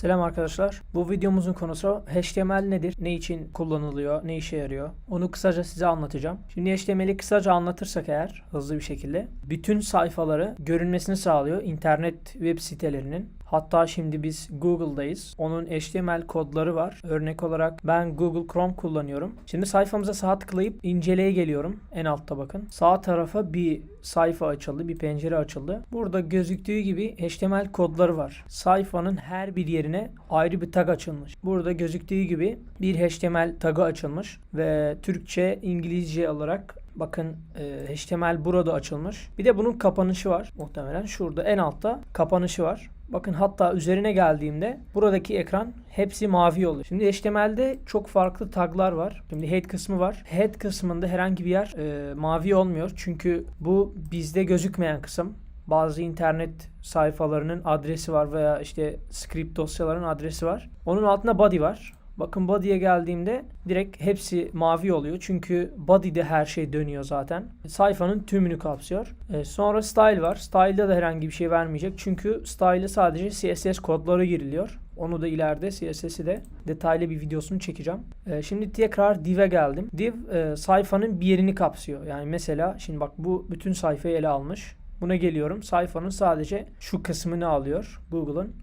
Selam arkadaşlar. Bu videomuzun konusu HTML nedir? Ne için kullanılıyor? Ne işe yarıyor? Onu kısaca size anlatacağım. Şimdi HTML'i kısaca anlatırsak eğer hızlı bir şekilde bütün sayfaları görünmesini sağlıyor internet web sitelerinin. Hatta şimdi biz Google'dayız. Onun HTML kodları var. Örnek olarak ben Google Chrome kullanıyorum. Şimdi sayfamıza sağ tıklayıp inceleye geliyorum. En altta bakın. Sağ tarafa bir sayfa açıldı, bir pencere açıldı. Burada gözüktüğü gibi HTML kodları var. Sayfanın her bir yerine ayrı bir tag açılmış. Burada gözüktüğü gibi bir HTML tagı açılmış ve Türkçe, İngilizce olarak Bakın e, HTML burada açılmış. Bir de bunun kapanışı var. Muhtemelen şurada en altta kapanışı var. Bakın hatta üzerine geldiğimde buradaki ekran hepsi mavi oluyor. Şimdi HTML'de çok farklı taglar var. Şimdi head kısmı var. Head kısmında herhangi bir yer e, mavi olmuyor. Çünkü bu bizde gözükmeyen kısım. Bazı internet sayfalarının adresi var veya işte script dosyaların adresi var. Onun altında body var. Bakın body'ye geldiğimde direkt hepsi mavi oluyor. Çünkü body'de her şey dönüyor zaten. Sayfanın tümünü kapsıyor. E, sonra style var. Style'da da herhangi bir şey vermeyecek. Çünkü style'e sadece CSS kodları giriliyor. Onu da ileride CSS'i de detaylı bir videosunu çekeceğim. E, şimdi tekrar div'e geldim. Div e, sayfanın bir yerini kapsıyor. Yani mesela şimdi bak bu bütün sayfayı ele almış. Buna geliyorum. Sayfanın sadece şu kısmını alıyor Google'ın.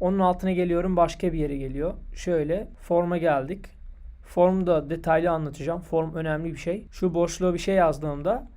Onun altına geliyorum başka bir yere geliyor. Şöyle forma geldik. Formda detaylı anlatacağım. Form önemli bir şey. Şu boşluğa bir şey yazdığımda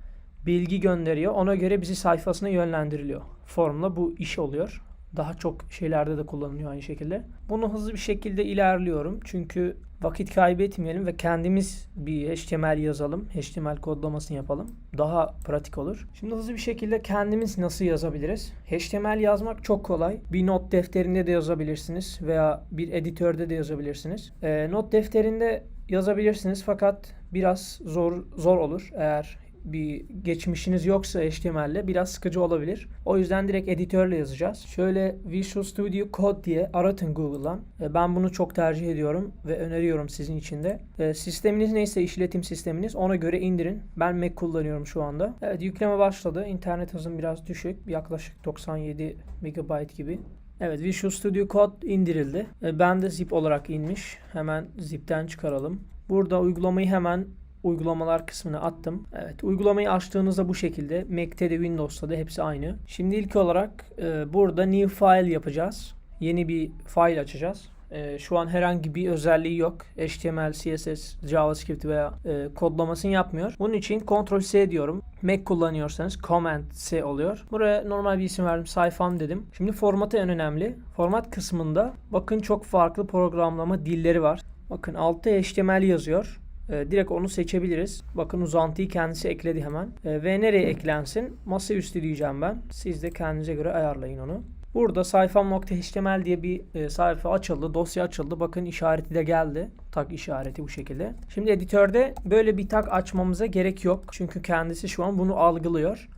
bilgi gönderiyor. Ona göre bizi sayfasına yönlendiriliyor. Formla bu iş oluyor. Daha çok şeylerde de kullanılıyor aynı şekilde. Bunu hızlı bir şekilde ilerliyorum. Çünkü vakit kaybetmeyelim ve kendimiz bir HTML yazalım. HTML kodlamasını yapalım. Daha pratik olur. Şimdi hızlı bir şekilde kendimiz nasıl yazabiliriz? HTML yazmak çok kolay. Bir not defterinde de yazabilirsiniz veya bir editörde de yazabilirsiniz. E, not defterinde yazabilirsiniz fakat biraz zor zor olur eğer bir geçmişiniz yoksa HTML'le biraz sıkıcı olabilir. O yüzden direkt editörle yazacağız. Şöyle Visual Studio Code diye aratın Google'dan. E, Ben bunu çok tercih ediyorum ve öneriyorum sizin için de. E, Sisteminiz neyse işletim sisteminiz ona göre indirin. Ben Mac kullanıyorum şu anda. Evet yükleme başladı. İnternet hızım biraz düşük. Yaklaşık 97 MB gibi. Evet Visual Studio Code indirildi. E, Ben de zip olarak inmiş. Hemen zipten çıkaralım. Burada uygulamayı hemen uygulamalar kısmına attım. Evet uygulamayı açtığınızda bu şekilde Mac'te de Windows'ta da hepsi aynı. Şimdi ilk olarak e, burada new file yapacağız. Yeni bir file açacağız. E, şu an herhangi bir özelliği yok. HTML, CSS, JavaScript veya e, kodlamasını yapmıyor. Bunun için Ctrl C diyorum. Mac kullanıyorsanız Command C oluyor. Buraya normal bir isim verdim. Sayfam dedim. Şimdi formatı en önemli. Format kısmında bakın çok farklı programlama dilleri var. Bakın altta HTML yazıyor. E, direkt onu seçebiliriz. Bakın uzantıyı kendisi ekledi hemen. E, ve nereye eklensin? Masaüstü diyeceğim ben. Siz de kendinize göre ayarlayın onu. Burada sayfam.html diye bir e, sayfa açıldı, dosya açıldı. Bakın işareti de geldi. Tag işareti bu şekilde. Şimdi editörde böyle bir tag açmamıza gerek yok. Çünkü kendisi şu an bunu algılıyor.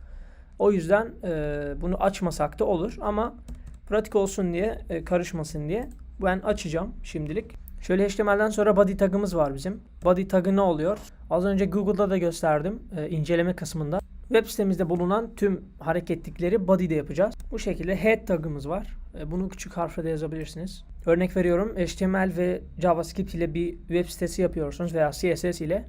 O yüzden e, bunu açmasak da olur ama pratik olsun diye, e, karışmasın diye ben açacağım şimdilik. Şöyle HTML'den sonra body tagımız var bizim. Body tagı ne oluyor? Az önce Google'da da gösterdim e, inceleme kısmında. Web sitemizde bulunan tüm hareketlikleri body'de yapacağız. Bu şekilde head tagımız var. E, bunu küçük harfle de yazabilirsiniz. Örnek veriyorum HTML ve JavaScript ile bir web sitesi yapıyorsunuz veya CSS ile.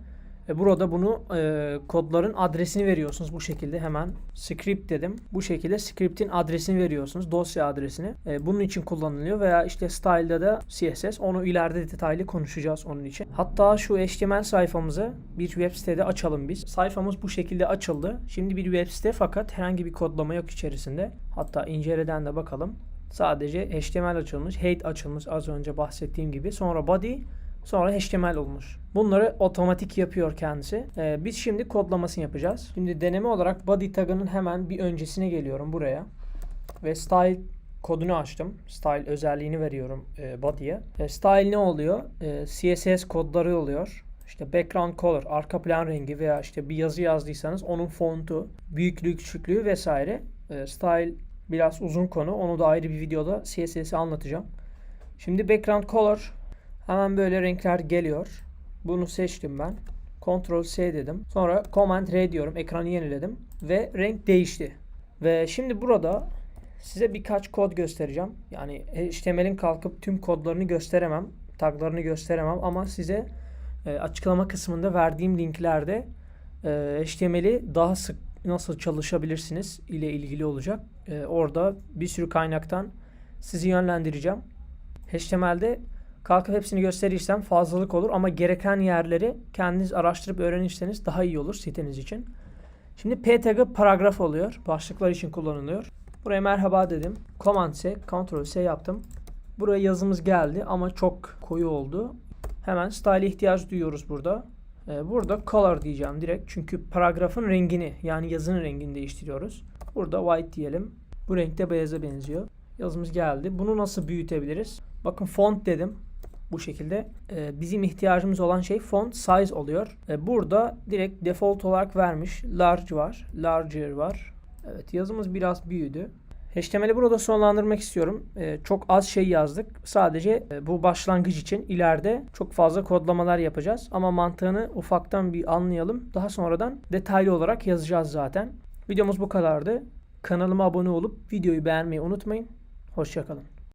Burada bunu e, kodların adresini veriyorsunuz bu şekilde hemen script dedim. Bu şekilde script'in adresini veriyorsunuz. Dosya adresini. E, bunun için kullanılıyor veya işte style'da da CSS. Onu ileride detaylı konuşacağız onun için. Hatta şu HTML sayfamızı bir web sitede açalım biz. Sayfamız bu şekilde açıldı. Şimdi bir web site fakat herhangi bir kodlama yok içerisinde. Hatta inceleden de bakalım. Sadece HTML açılmış, head açılmış az önce bahsettiğim gibi. Sonra body, Sonra HTML olmuş. Bunları otomatik yapıyor kendisi. Ee, biz şimdi kodlamasını yapacağız. Şimdi deneme olarak body tagının hemen bir öncesine geliyorum buraya. Ve style kodunu açtım. Style özelliğini veriyorum e, body'ye. E, style ne oluyor? E, CSS kodları oluyor. İşte background color, arka plan rengi veya işte bir yazı yazdıysanız onun fontu, büyüklüğü, küçüklüğü vesaire. E, style biraz uzun konu. Onu da ayrı bir videoda CSS'i anlatacağım. Şimdi background color Hemen böyle renkler geliyor. Bunu seçtim ben. Ctrl C dedim. Sonra Command R diyorum. Ekranı yeniledim. Ve renk değişti. Ve şimdi burada size birkaç kod göstereceğim. Yani HTML'in kalkıp tüm kodlarını gösteremem, taglarını gösteremem ama size e, açıklama kısmında verdiğim linklerde e, HTML'i daha sık nasıl çalışabilirsiniz ile ilgili olacak. E, orada bir sürü kaynaktan sizi yönlendireceğim. HTML'de kalkıp hepsini gösterirsem fazlalık olur ama gereken yerleri kendiniz araştırıp öğrenirseniz daha iyi olur siteniz için. Şimdi p tagı paragraf oluyor. Başlıklar için kullanılıyor. Buraya merhaba dedim. Command C, Ctrl C yaptım. Buraya yazımız geldi ama çok koyu oldu. Hemen style ihtiyaç duyuyoruz burada. Ee, burada color diyeceğim direkt. Çünkü paragrafın rengini yani yazının rengini değiştiriyoruz. Burada white diyelim. Bu renkte beyaza benziyor. Yazımız geldi. Bunu nasıl büyütebiliriz? Bakın font dedim. Bu şekilde. Ee, bizim ihtiyacımız olan şey font size oluyor. Ee, burada direkt default olarak vermiş. Large var. Larger var. Evet yazımız biraz büyüdü. HTML'i burada sonlandırmak istiyorum. Ee, çok az şey yazdık. Sadece e, bu başlangıç için ileride çok fazla kodlamalar yapacağız. Ama mantığını ufaktan bir anlayalım. Daha sonradan detaylı olarak yazacağız zaten. Videomuz bu kadardı. Kanalıma abone olup videoyu beğenmeyi unutmayın. Hoşçakalın.